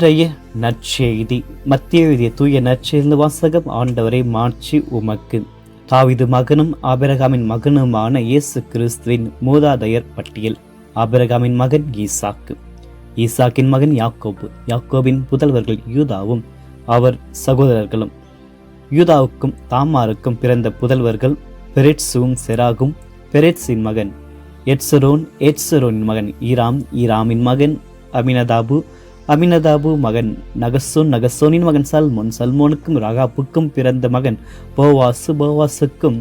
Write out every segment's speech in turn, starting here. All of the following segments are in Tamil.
இன்றைய நற்செய்தி. மத்திய எழுதிய தூய நற்செய்தி வாசகம் ஆண்டவரை மாற்றி உமக்கு. தாவிது மகனும் ஆபிரகாமின் மகனுமான இயேசு கிறிஸ்துவின் மூதாதையர் பட்டியல். ஆபிரகாமின் மகன் ஈசாக்கு. ஈசாக்கின் மகன் யாக்கோபு. யாக்கோபின் புதல்வர்கள் யூதாவும் அவர் சகோதரர்களும். யூதாவுக்கும் தாமாருக்கும் பிறந்த புதல்வர்கள் பெரெட்சுவும் செராகும் பெரெட்ஸின் மகன் எட்சரோன் எட்சரோனின் மகன் ஈராம் ஈராமின் மகன் அமினதாபு அமினதாபு மகன் நகசோன் நகசோனின் மகன் சல்மோன் சல்மோனுக்கும் ரகாப்புக்கும் பிறந்த மகன் போவாசு போவாசுக்கும்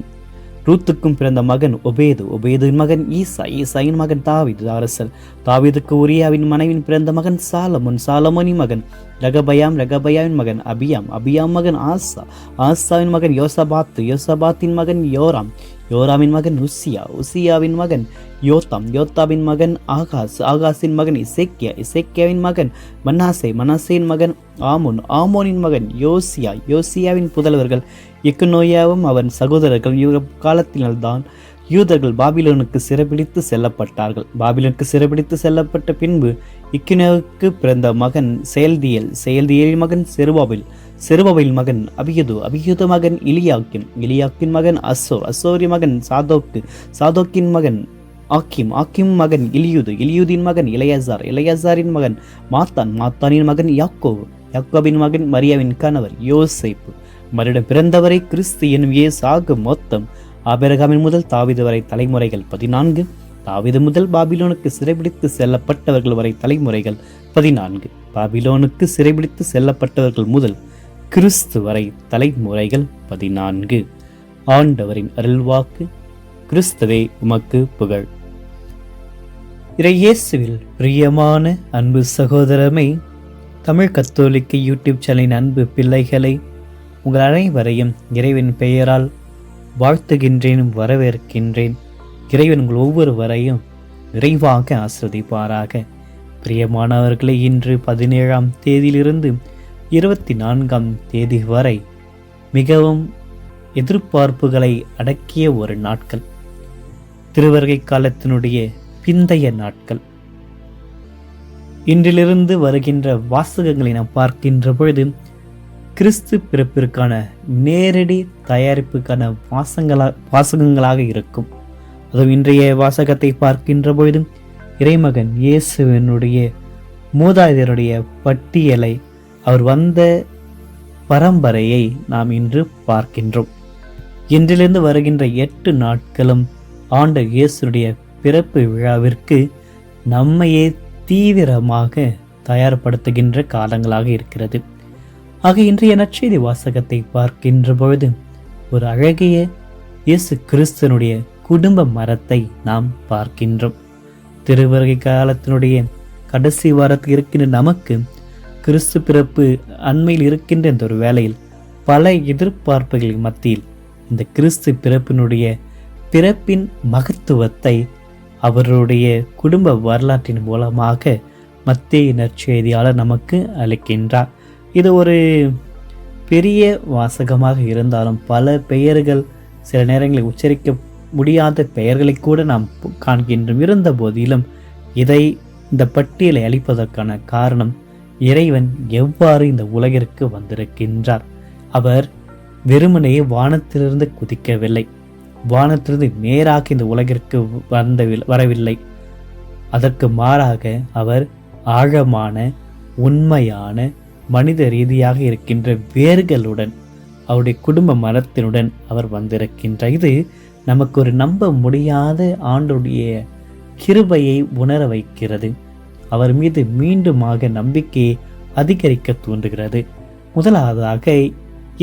ரூத்துக்கும் பிறந்த மகன் ஒபேது ஒபேதுவின் மகன் ஈசா ஈசாயின் மகன் தாவிது அரசர் தாவிதுக்கு உரியாவின் மனைவின் பிறந்த மகன் சாலமோன் சாலமோனின் மகன் ரகபயாம் ரகபயாவின் மகன் அபியாம் அபியாம் மகன் ஆசா ஆசாவின் மகன் யோசபாத்து யோசபாத்தின் மகன் யோராம் யோராமின் மகன் உசியா உசியாவின் மகன் யோத்தாம் யோத்தாவின் மகன் ஆகாஸ் ஆகாஸின் மகன் இசைக்கியா இசைக்கியாவின் மகன் மன்னாசே மனாசேயின் மகன் ஆமோன் ஆமோனின் மகன் யோசியா யோசியாவின் புதல்வர்கள் இக்குநோயாவும் அவன் சகோதரர்கள் யுக காலத்தினால்தான் யூதர்கள் பாபிலோனுக்கு சிறைபிடித்து செல்லப்பட்டார்கள். பாபிலோனுக்கு சிறப்பிடித்து செல்லப்பட்ட பின்பு இக்கினோவுக்கு பிறந்த மகன் செயல்தியல் செயல்தியலின் மகன் செருபாபில் செருபாபில் மகன் அபியது அபியுது மகன் இலியாக்கின் இலியாக்கின் மகன் அசோர் அசோரி மகன் சாதோக்கு சாதோக்கின் மகன் ஆக்கிம் ஆக்கிம் மகன் இலியுது இலியுதின் மகன் இளையசார் இளையசாரின் மகன் மாத்தான் மாத்தானின் மகன் யாக்கோவு யாக்கோபின் மகன் மரியாவின் கணவர் யோசைப்பு. மரிடம் பிறந்தவரை கிறிஸ்து எனும் ஏசாக மொத்தம் ஆபிரகாமின் முதல் தாவிது வரை தலைமுறைகள் பதினான்கு தாவிது முதல் பாபிலோனுக்கு சிறைபிடித்து செல்லப்பட்டவர்கள் வரை தலைமுறைகள் பதினான்கு. பாபிலோனுக்கு சிறைபிடித்து செல்லப்பட்டவர்கள் முதல் கிறிஸ்து வரை தலைமுறைகள் பதினான்கு. ஆண்டவரின் அருள்வாக்கு கிறிஸ்துவே உமக்கு புகழ். இறையேசுவில் பிரியமான அன்பு சகோதரமே தமிழ் கத்தோலிக்க யூடியூப் சேனலின் அன்பு பிள்ளைகளை உங்கள் அனைவரையும் இறைவன் பெயரால் வாழ்த்துகின்றேன் வரவேற்கின்றேன். இறைவன் உங்கள் ஒவ்வொருவரையும் நிறைவாக ஆசிரதிப்பாராக பிரியமானவர்களை இன்று பதினேழாம் தேதியிலிருந்து இருபத்தி நான்காம் தேதி வரை மிகவும் எதிர்பார்ப்புகளை அடக்கிய ஒரு நாட்கள். திருவருகை காலத்தினுடைய பிந்தைய நாட்கள். இன்றிலிருந்து வருகின்ற வாசகங்களை நாம் பார்க்கின்ற பொழுது கிறிஸ்து பிறப்பிற்கான நேரடி தயாரிப்புக்கான வாசங்களா வாசகங்களாக இருக்கும். அதுவும் இன்றைய வாசகத்தை பார்க்கின்ற பொழுதும் இறைமகன் இயேசுவினுடைய மூதாதையருடைய பட்டியலை அவர் வந்த பரம்பரையை நாம் இன்று பார்க்கின்றோம். இன்றிலிருந்து வருகின்ற எட்டு நாட்களும் ஆண்ட இயேசுடைய பிறப்பு விழாவிற்கு நம்மையே தீவிரமாக தயார்படுத்துகின்ற காலங்களாக இருக்கிறது. ஆக இன்றைய நற்செய்தி வாசகத்தை பார்க்கின்ற பொழுது ஒரு அழகிய இயேசு கிறிஸ்தனுடைய குடும்ப மரத்தை நாம் பார்க்கின்றோம். திருவருகை காலத்தினுடைய கடைசி வாரத்தில் இருக்கின்ற நமக்கு கிறிஸ்து பிறப்பு அண்மையில் இருக்கின்ற இந்த ஒரு வேளையில் பல எதிர்பார்ப்புகளின் மத்தியில் இந்த கிறிஸ்து பிறப்பினுடைய பிறப்பின் மகத்துவத்தை அவருடைய குடும்ப வரலாற்றின் மூலமாக மத்திய நற்செய்தியாளர் நமக்கு அளிக்கின்றார். இது ஒரு பெரிய வாசகமாக இருந்தாலும் பல பெயர்கள் சில நேரங்களில் உச்சரிக்க முடியாத பெயர்களை கூட நாம் காண்கின்றோம். இருந்த போதிலும் இதை இந்த பட்டியலை அளிப்பதற்கான காரணம் இறைவன் எவ்வாறு இந்த உலகிற்கு வந்திருக்கின்றார்? அவர் வெறுமனே வானத்திலிருந்து குதிக்கவில்லை. வானத்திலிருந்து நேராக இந்த உலகிற்கு வந்த வரவில்லை. அதற்கு மாறாக அவர் ஆழமான உண்மையான மனித ரீதியாக இருக்கின்ற வேர்களுடன் அவருடைய குடும்ப மரத்தினுடன் அவர் வந்திருக்கின்ற. இது நமக்கு ஒரு நம்ப முடியாத ஆண்டுடைய கிருபையை உணர வைக்கிறது. அவர் மீது மீண்டுமாக நம்பிக்கையை அதிகரிக்க தூண்டுகிறது. முதலாவதாக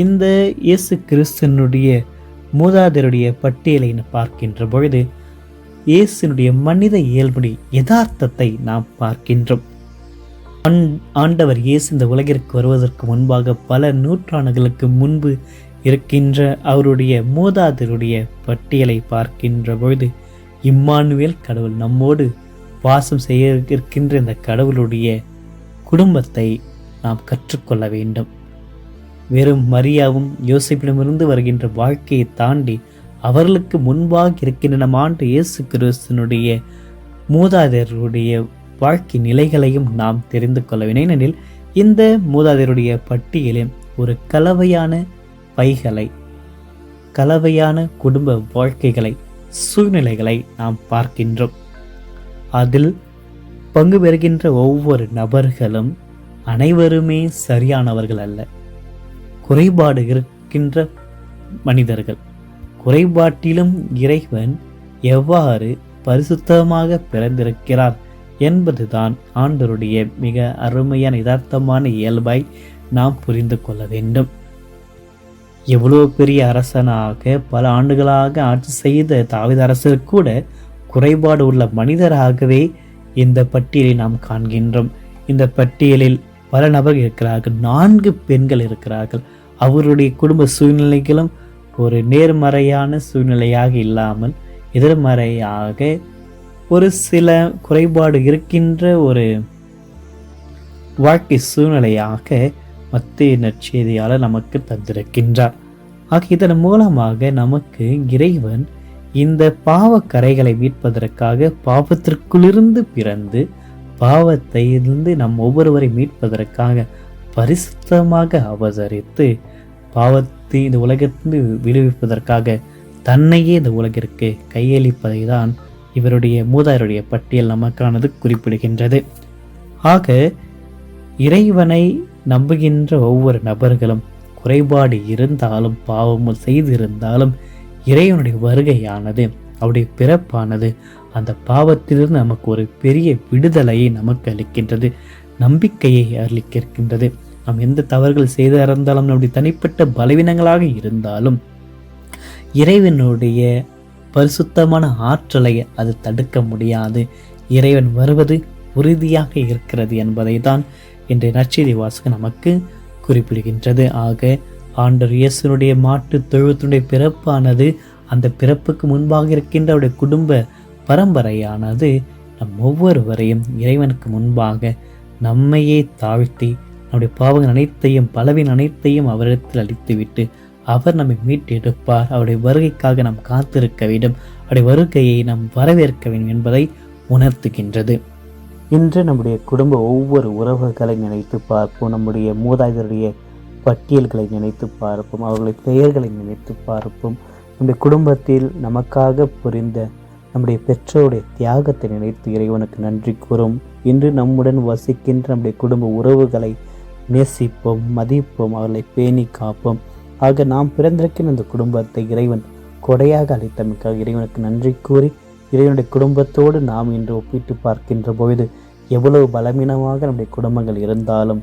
இந்த இயேசு கிறிஸ்தனுடைய மூதாதருடைய பட்டியலை பார்க்கின்ற பொழுது இயேசுனுடைய மனித இயல்புடைய யதார்த்தத்தை நாம் பார்க்கின்றோம். ஆண்டவர் இயேசு இந்த உலகிற்கு வருவதற்கு முன்பாக பல நூற்றாண்டுகளுக்கு முன்பு இருக்கின்ற அவருடைய மூதாதருடைய பட்டியலை பார்க்கின்ற பொழுது இம்மானுவேல் கடவுள் நம்மோடு வாசம் செய்ய இருக்கின்ற இந்த கடவுளுடைய குடும்பத்தை நாம் கற்றுக்கொள்ள வேண்டும். வெறும் மரியாவும் யோசிப்பிடமிருந்து வருகின்ற வாழ்க்கையை தாண்டி அவர்களுக்கு முன்பாக இருக்கின்ற நம் ஆண்டு இயேசு கிறிஸ்தனுடைய மூதாதையருடைய வாழ்க்கை நிலைகளையும் நாம் தெரிந்து கொள்ள வேண்டும். ஏனெனில் இந்த மூதாதையருடைய பட்டியலில் ஒரு கலவையான பைகளை கலவையான குடும்ப வாழ்க்கைகளை சூழ்நிலைகளை நாம் பார்க்கின்றோம். அதில் பங்கு பெறுகின்ற ஒவ்வொரு நபர்களும் அனைவருமே சரியானவர்கள் அல்ல. குறைபாடு இருக்கின்ற மனிதர்கள். குறைபாட்டிலும் இறைவன் எவ்வாறு பரிசுத்தமாக பிறந்திருக்கிறார் என்பதுதான் ஆண்டருடைய மிக அருமையான யதார்த்தமான இயல்பை நாம் புரிந்து கொள்ள வேண்டும். எவ்வளவு பெரிய அரசனாக பல ஆண்டுகளாக ஆட்சி செய்த தாவித அரசர் கூட குறைபாடு உள்ள மனிதராகவே இந்த பட்டியலை நாம் காண்கின்றோம். இந்த பட்டியலில் பல நபர்கள் இருக்கிறார்கள் நான்கு பெண்கள் இருக்கிறார்கள். அவருடைய குடும்ப சூழ்நிலைகளும் ஒரு நேர்மறையான சூழ்நிலையாக இல்லாமல் எதிர்மறையாக ஒரு சில குறைபாடு இருக்கின்ற ஒரு வாழ்க்கை சூழ்நிலையாக மத்திய நற்செய்தியாளர் நமக்கு தந்திருக்கின்றார். ஆக இதன் மூலமாக நமக்கு இறைவன் இந்த பாவ கரைகளை மீட்பதற்காக பாவத்திற்குள்ளிருந்து பிறந்து பாவத்தை இருந்து நம் ஒவ்வொருவரை மீட்பதற்காக பரிசுத்தமாக அவதரித்து பாவத்தை இந்த உலகத்திலிருந்து விடுவிப்பதற்காக தன்னையே இந்த உலகிற்கு கையளிப்பதை தான் இவருடைய மூதாயருடைய பட்டியல் நமக்கானது குறிப்பிடுகின்றது. ஆக இறைவனை நம்புகின்ற ஒவ்வொரு நபர்களும் குறைபாடு இருந்தாலும் பாவமும் செய்திருந்தாலும் இறைவனுடைய வருகையானது அவருடைய பிறப்பானது அந்த பாவத்திலிருந்து நமக்கு ஒரு பெரிய விடுதலையை நமக்கு அளிக்கின்றது நம்பிக்கையை அளிக்கின்றது. நாம் எந்த தவறுகள் செய்திருந்தாலும் நம்முடைய தனிப்பட்ட பலவீனங்களாக இருந்தாலும் இறைவனுடைய பரிசுத்தமான ஆற்றலை அது தடுக்க முடியாது. இறைவன் வருவது உறுதியாக இருக்கிறது என்பதை தான் இன்றைய நற்செய்தி வாசகம் நமக்கு குறிப்பிடுகின்றது. ஆக ஆண்டர் இயேசுனுடைய மாட்டு தொழுவத்தினுடைய பிறப்பானது அந்த பிறப்புக்கு முன்பாக இருக்கின்ற அவருடைய குடும்ப பரம்பரையானது நம் ஒவ்வொருவரையும் இறைவனுக்கு முன்பாக நம்மையே தாழ்த்தி நம்முடைய பாவங்கள் அனைத்தையும் பலவின் அனைத்தையும் அவரிடத்தில் அளித்துவிட்டு அவர் நம்மை மீட்டெடுப்பார். அவருடைய வருகைக்காக நாம் காத்திருக்க வேண்டும். அவருடைய வருகையை நாம் வரவேற்க வேண்டும் என்பதை உணர்த்துகின்றது. இன்று நம்முடைய குடும்ப ஒவ்வொரு உறவுகளை நினைத்து பார்ப்போம். நம்முடைய மூதாதையருடைய பட்டியல்களை நினைத்து பார்ப்போம் அவர்களுடைய பெயர்களை நினைத்து பார்ப்போம். நம்முடைய குடும்பத்தில் நமக்காக புரிந்த நம்முடைய பெற்றோருடைய தியாகத்தை நினைத்து இறைவனுக்கு நன்றி கூறும். இன்று நம்முடன் வசிக்கின்ற நம்முடைய குடும்ப உறவுகளை நேசிப்போம் மதிப்போம் அவர்களை பேணி காப்போம். ஆக நாம் பிறந்திருக்கிற இந்த குடும்பத்தை இறைவன் கொடையாக அளித்தமைக்காக இறைவனுக்கு நன்றி கூறி இறைவனுடைய குடும்பத்தோடு நாம் இன்று ஒப்பிட்டு பார்க்கின்ற பொழுது எவ்வளவு பலவீனமாக நம்முடைய குடும்பங்கள் இருந்தாலும்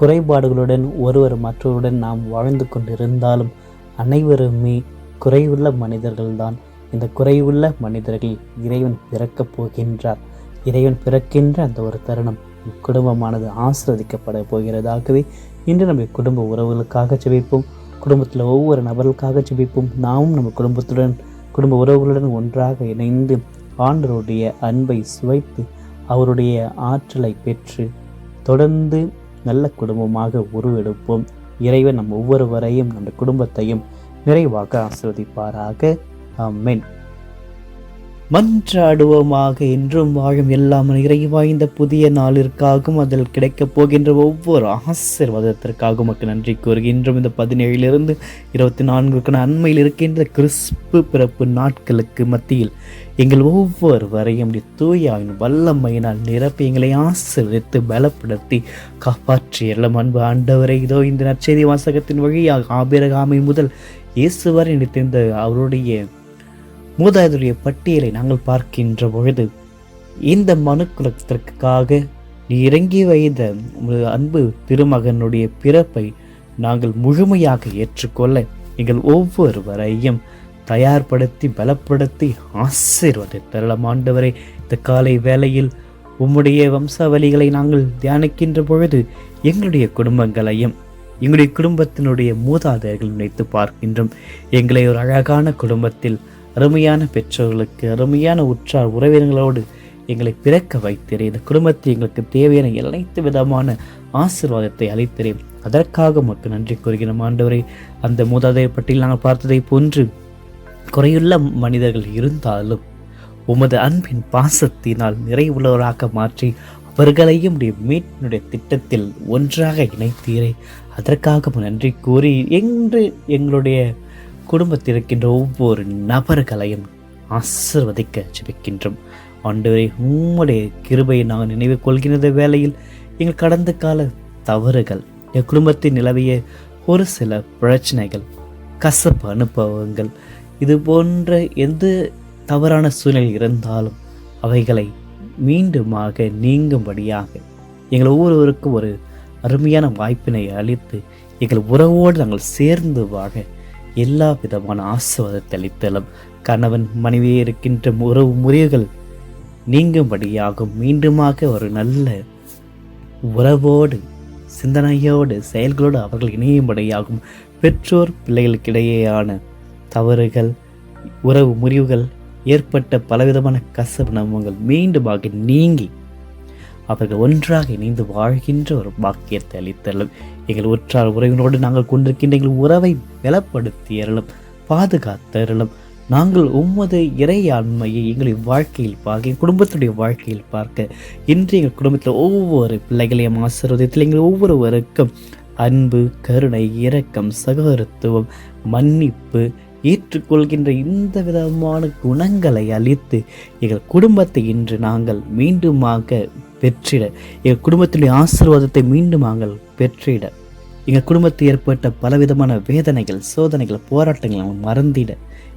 குறைபாடுகளுடன் ஒருவர் மற்றவருடன் நாம் வாழ்ந்து கொண்டிருந்தாலும் அனைவருமே குறைவுள்ள மனிதர்கள்தான். இந்த குறைவுள்ள மனிதர்கள் இறைவன் பிறக்கப் போகின்றார். இறைவன் பிறக்கின்ற அந்த ஒரு தருணம் குடும்பமானது ஆசிரதிக்கப்பட போகிறதாகவே இன்று நம்ம குடும்ப உறவுகளுக்காக ஜெபிப்போம். குடும்பத்தில் ஒவ்வொரு நபர்களுக்காக ஜெபிப்போம். நாமும் நம்ம குடும்பத்துடன் குடும்ப உறவுகளுடன் ஒன்றாக இணைந்து ஆண்டருடைய அன்பை சுவைத்து அவருடைய ஆற்றலை பெற்று தொடர்ந்து நல்ல குடும்பமாக உருவெடுப்போம். இறைவன் நம் ஒவ்வொருவரையும் நம்ம குடும்பத்தையும் நிறைவாக ஆசிர்வதிப்பாராக. ஆமென். மன்றாடுவோமாக என்றும் வாழும் எல்லாம் இறைவா இந்த புதிய நாளிற்காகவும் அதில் கிடைக்கப் போகின்ற ஒவ்வொரு ஆசிர்வாதத்திற்காகவும் மக்கள் நன்றி கூறுகின்றோம். இந்த பதினேழிலிருந்து இருபத்தி நான்குக்கான அண்மையில் இருக்கின்ற கிறிஸ்து பிறப்பு நாட்களுக்கு மத்தியில் எங்கள் ஒவ்வொருவரையும் தூயாவின் வல்லமையினால் நிரப்பி எங்களை ஆசிரித்து பலப்படுத்தி காப்பாற்றி எல்லாம் அன்பு ஆண்டவரை. இதோ இந்த நற்செய்தி வாசகத்தின் வழியாக ஆபிரகாமை முதல் இயேசுவரை நினைத்திருந்த அவருடைய மூதாதருடைய பட்டியலை நாங்கள் பார்க்கின்ற பொழுது இந்த மனுக்குலத்திற்காக குலத்திற்காக இறங்கி வைத்த அன்பு திருமகனுடைய பிறப்பை நாங்கள் முழுமையாக ஏற்றுக்கொள்ள எங்கள் ஒவ்வொருவரையும் தயார்படுத்தி பலப்படுத்தி ஆசீர்வாதை. ஆண்டவரே ஆண்டவரை இந்த காலை வேளையில் உம்முடைய வம்சாவளிகளை நாங்கள் தியானிக்கின்ற பொழுது எங்களுடைய குடும்பங்களையும் எங்களுடைய குடும்பத்தினுடைய மூதாதையர்கள் நினைத்து பார்க்கின்றோம். எங்களை ஒரு அழகான குடும்பத்தில் அருமையான பெற்றோர்களுக்கு அருமையான உற்றார் உறவினர்களோடு எங்களை பிறக்க வைத்திரே. இந்த குடும்பத்தை எங்களுக்கு தேவையான அனைத்து விதமான ஆசீர்வாதத்தை அளித்திரேன் அதற்காக மக்கள் நன்றி கூறுகிறோம் ஆண்டவரை. அந்த மூதாதையர் பட்டியல் நாங்கள் பார்த்ததை போன்று குறையுள்ள மனிதர்கள் இருந்தாலும் உமது அன்பின் பாசத்தினால் நிறைவுள்ளவராக மாற்றி அவர்களையும் மீட்டினுடைய மீட்பினுடைய திட்டத்தில் ஒன்றாக இணைத்தீரே. அதற்காக நன்றி கூறி என்று எங்களுடைய குடும்பத்தில் இருக்கின்ற ஒவ்வொரு நபர்களையும் ஆசிர்வதிக்க ஜெபிக்கின்றோம். ஆண்டவரே உம்முடைய கிருபையை நாங்கள் நினைவு கொள்கின்ற வேளையில் எங்கள் கடந்த கால தவறுகள் என் குடும்பத்தில் நிலவிய ஒரு சில பிரச்சனைகள் கசப்பு அனுபவங்கள் இது போன்ற எந்த தவறான சூழ்நிலை இருந்தாலும் அவைகளை மீண்டுமாக நீங்கும்படியாக எங்கள் ஒவ்வொருவருக்கும் ஒரு அருமையான வாய்ப்பினை அளித்து எங்கள் உறவோடு நாங்கள் சேர்ந்து வாழ எல்லா விதமான ஆசிர்வாதத்தை அளித்தலும். கணவன் மனைவியே இருக்கின்ற உறவு முறைகள் நீங்கும்படியாகும். மீண்டுமாக ஒரு நல்ல உறவோடு சிந்தனையோடு செயல்களோடு அவர்கள் இணையும்படியாகும். பெற்றோர் பிள்ளைகளுக்கிடையேயான தவறுகள் உறவு முறிவுகள் ஏற்பட்ட பலவிதமான கசப்பு நம்பங்கள் மீண்டுமாக நீங்கி அவர்கள் ஒன்றாக இணைந்து வாழ்கின்ற ஒரு பாக்கியத்தை அளித்தலும். எங்கள் உற்றார் உறவினோடு நாங்கள் கொண்டிருக்கின்ற எங்கள் உறவை பலப்படுத்தியறலும் பாதுகாத்தரலும் நாங்கள் உமது இறையாண்மையை எங்களின் வாழ்க்கையில் பார்க்க எங்கள் குடும்பத்துடைய வாழ்க்கையில் பார்க்க இன்று எங்கள் குடும்பத்தில் ஒவ்வொரு பிள்ளைகளையும் ஆசீர்வதித்தில் எங்கள் ஒவ்வொருவருக்கும் அன்பு கருணை இரக்கம் சகோதரத்துவம் மன்னிப்பு ஏற்றுக்கொள்கின்ற இந்த விதமான குணங்களை அளித்து எங்கள் குடும்பத்தை இன்று நாங்கள் மீண்டுமாக பெற்றிட எங்கள் குடும்பத்தினுடைய ஆசீர்வாதத்தை மீண்டும் நாங்கள் பெற்றிட. எங்கள் குடும்பத்தில் ஏற்பட்ட பலவிதமான வேதனைகள் சோதனைகள் போராட்டங்களை நாங்கள் மறந்திட.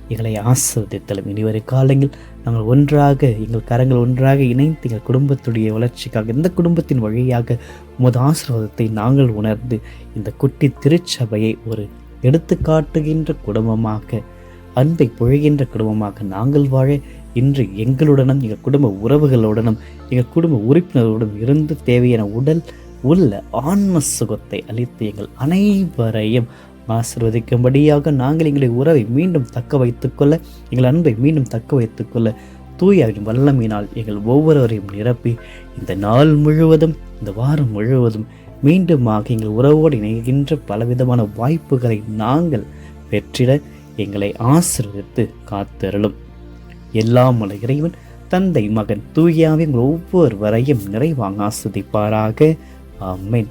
எங்களை ஆசிர்வதித்தலும். இனிவரை காலங்கள் நாங்கள் ஒன்றாக எங்கள் கரங்கள் ஒன்றாக இணைந்து எங்கள் குடும்பத்துடைய வளர்ச்சிக்காக இந்த குடும்பத்தின் வழியாக உமது ஆசீர்வாதத்தை நாங்கள் உணர்ந்து இந்த குட்டி திருச்சபையை ஒரு எடுத்துக்காட்டுகின்ற குடும்பமாக அன்பை பொழிகின்ற குடும்பமாக நாங்கள் வாழ இன்று எங்களுடனும் எங்கள் குடும்ப உறவுகளுடனும் எங்கள் குடும்ப உறுப்பினர்களுடன் இருந்து தேவையான உடல் உள்ள ஆன்ம சுகத்தை அளித்து எங்கள் அனைவரையும் ஆசிர்வதிக்கும்படியாக நாங்கள் எங்களுடைய உறவை மீண்டும் தக்க வைத்துக்கொள்ள எங்கள் அன்பை மீண்டும் தக்க வைத்துக்கொள்ள தூயாவின் வல்லமையினால் எங்கள் ஒவ்வொருவரையும் நிரப்பி இந்த நாள் முழுவதும் இந்த வாரம் முழுவதும் மீண்டுமாக எங்கள் உறவோடு இணைகின்ற பலவிதமான வாய்ப்புகளை நாங்கள் பெற்றிட எங்களை ஆசிரியத்து காத்தருளும். எல்லாம் உள்ள இறைவன் தந்தை மகன் தூயாவின் ஒவ்வொருவரையும் நிறைவாங்க ஆஸ்வதிப்பாராக. ஆமென்.